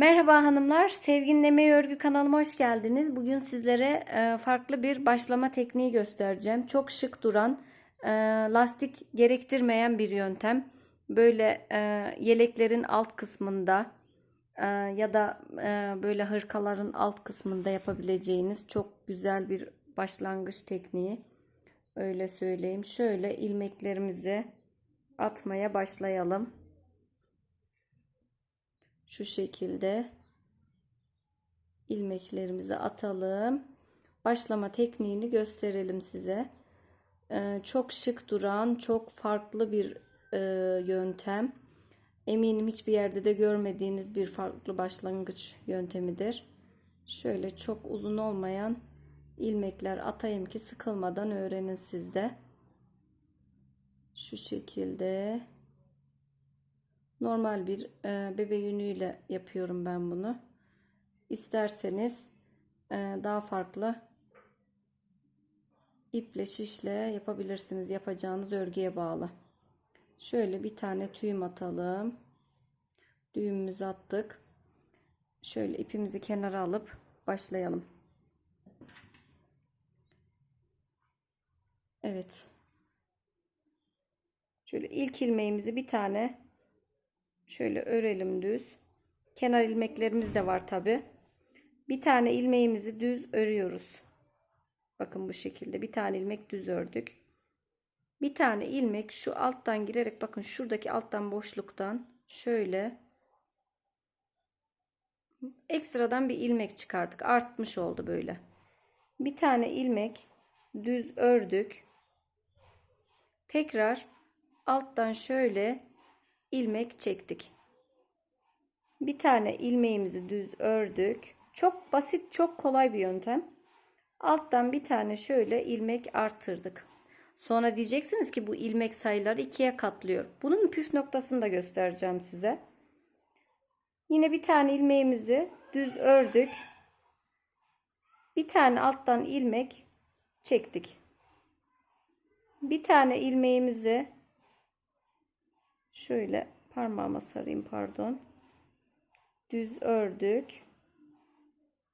Merhaba hanımlar, Sevginin Emeği Örgü kanalıma hoş geldiniz. Bugün sizlere e, farklı bir başlama tekniği göstereceğim. Çok şık duran, e, lastik gerektirmeyen bir yöntem. Böyle e, yeleklerin alt kısmında ya da böyle hırkaların alt kısmında yapabileceğiniz çok güzel bir başlangıç tekniği. Öyle söyleyeyim. Şöyle ilmeklerimizi atmaya başlayalım. Şu şekilde ilmeklerimizi atalım. Başlama tekniğini gösterelim size. Ee, çok şık duran, çok farklı bir e, yöntem. Eminim hiçbir yerde de görmediğiniz bir farklı başlangıç yöntemidir. Şöyle çok uzun olmayan ilmekler atayım ki sıkılmadan öğrenin siz de. Şu şekilde normal bir e, bebe yünüyle yapıyorum ben bunu. İsterseniz e, daha farklı iple şişle yapabilirsiniz. Yapacağınız örgüye bağlı. Şöyle bir tane tüyüm atalım. Düğümümüzü attık. Şöyle ipimizi kenara alıp başlayalım. Evet. Şöyle ilk ilmeğimizi bir tane şöyle örelim düz. Kenar ilmeklerimiz de var tabi. Bir tane ilmeğimizi düz örüyoruz. Bakın bu şekilde bir tane ilmek düz ördük. Bir tane ilmek şu alttan girerek bakın şuradaki alttan boşluktan şöyle ekstradan bir ilmek çıkardık. Artmış oldu böyle. Bir tane ilmek düz ördük. Tekrar alttan şöyle ilmek çektik. Bir tane ilmeğimizi düz ördük. Çok basit, çok kolay bir yöntem. Alttan bir tane şöyle ilmek artırdık. Sonra diyeceksiniz ki bu ilmek sayıları ikiye katlıyor. Bunun püf noktasını da göstereceğim size. Yine bir tane ilmeğimizi düz ördük. Bir tane alttan ilmek çektik. Bir tane ilmeğimizi şöyle parmağıma sarayım pardon. Düz ördük.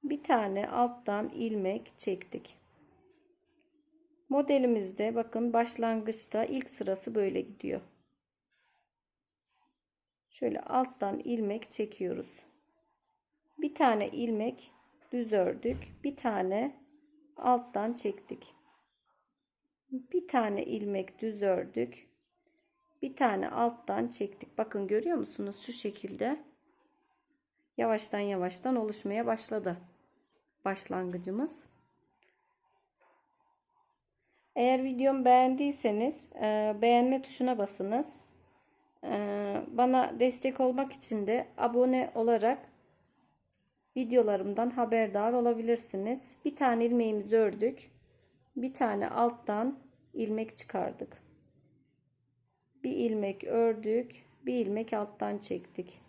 Bir tane alttan ilmek çektik. Modelimizde bakın başlangıçta ilk sırası böyle gidiyor. Şöyle alttan ilmek çekiyoruz. Bir tane ilmek düz ördük. Bir tane alttan çektik. Bir tane ilmek düz ördük. Bir tane alttan çektik. Bakın görüyor musunuz? Şu şekilde yavaştan yavaştan oluşmaya başladı. Başlangıcımız. Eğer videomu beğendiyseniz e, beğenme tuşuna basınız. E, bana destek olmak için de abone olarak videolarımdan haberdar olabilirsiniz. Bir tane ilmeğimizi ördük. Bir tane alttan ilmek çıkardık. Bir ilmek ördük. Bir ilmek alttan çektik.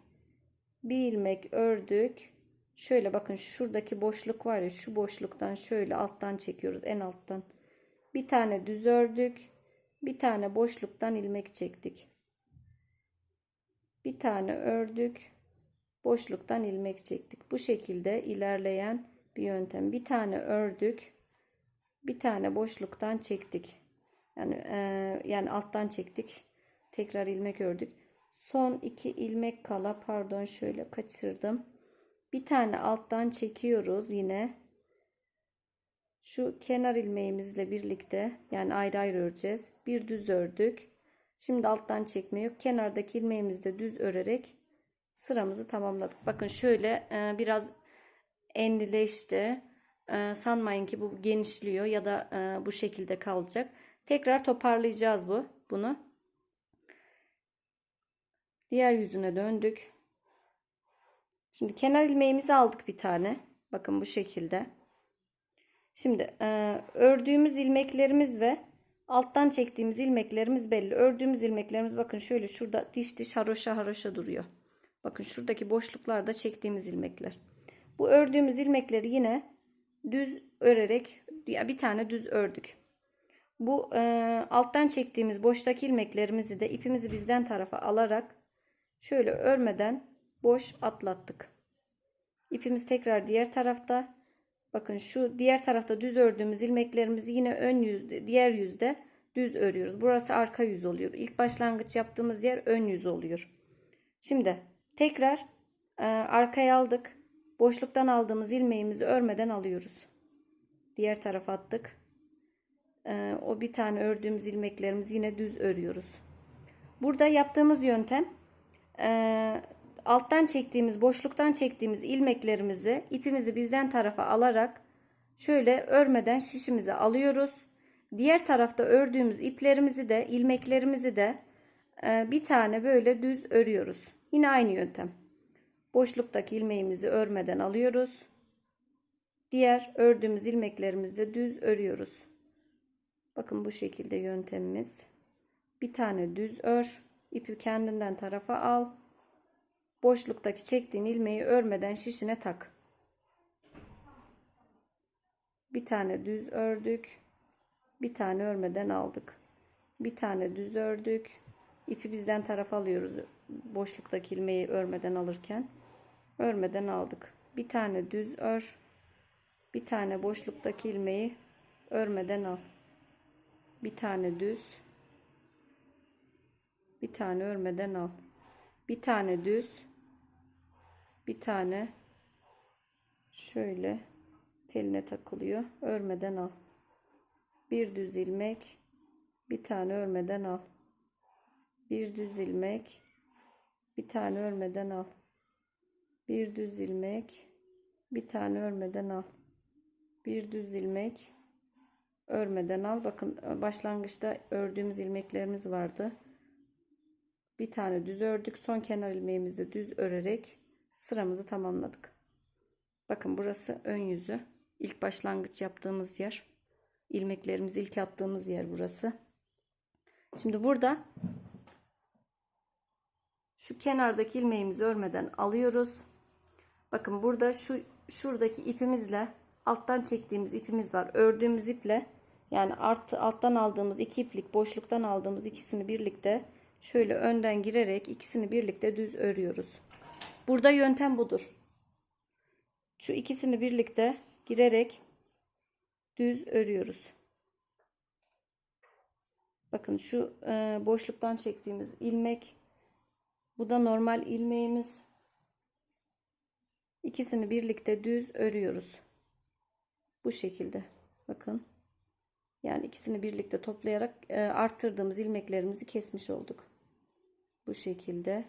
Bir ilmek ördük. Şöyle bakın şuradaki boşluk var ya şu boşluktan şöyle alttan çekiyoruz en alttan. Bir tane düz ördük. Bir tane boşluktan ilmek çektik. Bir tane ördük. Boşluktan ilmek çektik. Bu şekilde ilerleyen bir yöntem. Bir tane ördük. Bir tane boşluktan çektik. Yani e, yani alttan çektik. Tekrar ilmek ördük. Son iki ilmek kala pardon şöyle kaçırdım. Bir tane alttan çekiyoruz yine. Şu kenar ilmeğimizle birlikte yani ayrı ayrı öreceğiz. Bir düz ördük. Şimdi alttan çekme yok. Kenardaki ilmeğimizde düz örerek sıramızı tamamladık. Bakın şöyle e, biraz enlileşti. E, sanmayın ki bu genişliyor ya da e, bu şekilde kalacak. Tekrar toparlayacağız bu bunu. Diğer yüzüne döndük. Şimdi kenar ilmeğimizi aldık bir tane. Bakın bu şekilde. Şimdi e, ördüğümüz ilmeklerimiz ve alttan çektiğimiz ilmeklerimiz belli. Ördüğümüz ilmeklerimiz bakın şöyle şurada diş diş haroşa haroşa duruyor. Bakın şuradaki boşluklarda çektiğimiz ilmekler. Bu ördüğümüz ilmekleri yine düz örerek bir tane düz ördük. Bu e, alttan çektiğimiz boştaki ilmeklerimizi de ipimizi bizden tarafa alarak şöyle örmeden boş atlattık. İpimiz tekrar diğer tarafta. Bakın şu diğer tarafta düz ördüğümüz ilmeklerimizi yine ön yüzde, diğer yüzde düz örüyoruz. Burası arka yüz oluyor. İlk başlangıç yaptığımız yer ön yüz oluyor. Şimdi tekrar e, arkaya aldık. Boşluktan aldığımız ilmeğimizi örmeden alıyoruz. Diğer tarafa attık. E, o bir tane ördüğümüz ilmeklerimizi yine düz örüyoruz. Burada yaptığımız yöntem e, alttan çektiğimiz boşluktan çektiğimiz ilmeklerimizi ipimizi bizden tarafa alarak şöyle örmeden şişimizi alıyoruz. Diğer tarafta ördüğümüz iplerimizi de ilmeklerimizi de e, bir tane böyle düz örüyoruz. Yine aynı yöntem. Boşluktaki ilmeğimizi örmeden alıyoruz. Diğer ördüğümüz ilmeklerimizi de düz örüyoruz. Bakın bu şekilde yöntemimiz. Bir tane düz ör. İpi kendinden tarafa al. Boşluktaki çektiğin ilmeği örmeden şişine tak. Bir tane düz ördük. Bir tane örmeden aldık. Bir tane düz ördük. İpi bizden tarafa alıyoruz. Boşluktaki ilmeği örmeden alırken. Örmeden aldık. Bir tane düz ör. Bir tane boşluktaki ilmeği örmeden al. Bir tane düz. Bir tane örmeden al. Bir tane düz. Bir tane şöyle teline takılıyor. Örmeden al. Bir düz ilmek. Bir tane örmeden al. Bir düz ilmek. Bir tane örmeden al. Bir düz ilmek. Bir tane örmeden al. Bir düz ilmek. Örmeden al. Bakın başlangıçta ördüğümüz ilmeklerimiz vardı. Bir tane düz ördük. Son kenar ilmeğimizde düz örerek sıramızı tamamladık. Bakın burası ön yüzü. İlk başlangıç yaptığımız yer. İlmeklerimizi ilk attığımız yer burası. Şimdi burada şu kenardaki ilmeğimizi örmeden alıyoruz. Bakın burada şu şuradaki ipimizle alttan çektiğimiz ipimiz var. Ördüğümüz iple yani artı alttan aldığımız iki iplik boşluktan aldığımız ikisini birlikte şöyle önden girerek ikisini birlikte düz örüyoruz. Burada yöntem budur. Şu ikisini birlikte girerek düz örüyoruz. Bakın şu e, boşluktan çektiğimiz ilmek. Bu da normal ilmeğimiz. İkisini birlikte düz örüyoruz. Bu şekilde. Bakın. Yani ikisini birlikte toplayarak e, arttırdığımız ilmeklerimizi kesmiş olduk. Bu şekilde.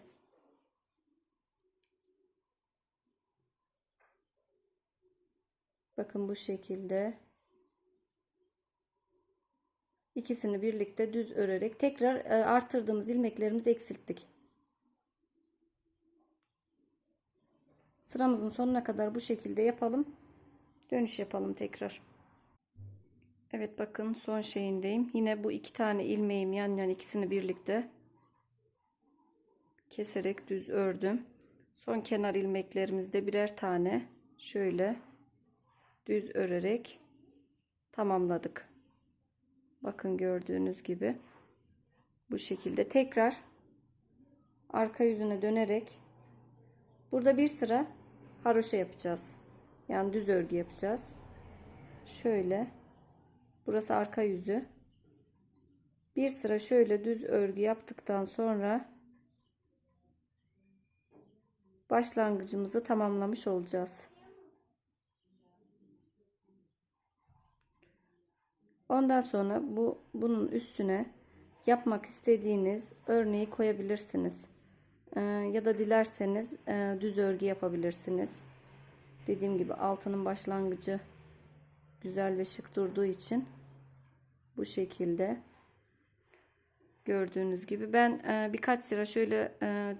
Bakın bu şekilde. İkisini birlikte düz örerek tekrar e, arttırdığımız ilmeklerimizi eksilttik. Sıramızın sonuna kadar bu şekilde yapalım. Dönüş yapalım tekrar. Evet bakın son şeyindeyim. Yine bu iki tane ilmeğim yan yan ikisini birlikte keserek düz ördüm. Son kenar ilmeklerimizde birer tane şöyle düz örerek tamamladık. Bakın gördüğünüz gibi bu şekilde tekrar arka yüzüne dönerek burada bir sıra haroşa yapacağız. Yani düz örgü yapacağız. Şöyle burası arka yüzü. Bir sıra şöyle düz örgü yaptıktan sonra başlangıcımızı tamamlamış olacağız. Ondan sonra bu bunun üstüne yapmak istediğiniz örneği koyabilirsiniz. Ee, ya da dilerseniz e, düz örgü yapabilirsiniz. Dediğim gibi altının başlangıcı güzel ve şık durduğu için bu şekilde gördüğünüz gibi ben e, birkaç sıra şöyle e,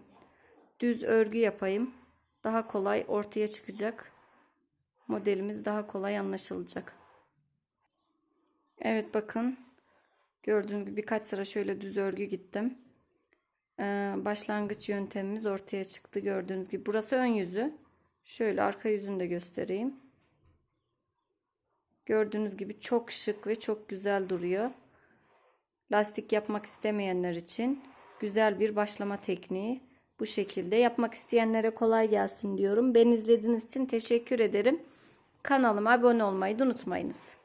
düz örgü yapayım. Daha kolay ortaya çıkacak. Modelimiz daha kolay anlaşılacak. Evet bakın. Gördüğünüz gibi birkaç sıra şöyle düz örgü gittim. Ee, başlangıç yöntemimiz ortaya çıktı. Gördüğünüz gibi. Burası ön yüzü. Şöyle arka yüzünü de göstereyim. Gördüğünüz gibi çok şık ve çok güzel duruyor. Lastik yapmak istemeyenler için güzel bir başlama tekniği. Bu şekilde yapmak isteyenlere kolay gelsin diyorum. Ben izlediğiniz için teşekkür ederim. Kanalıma abone olmayı unutmayınız.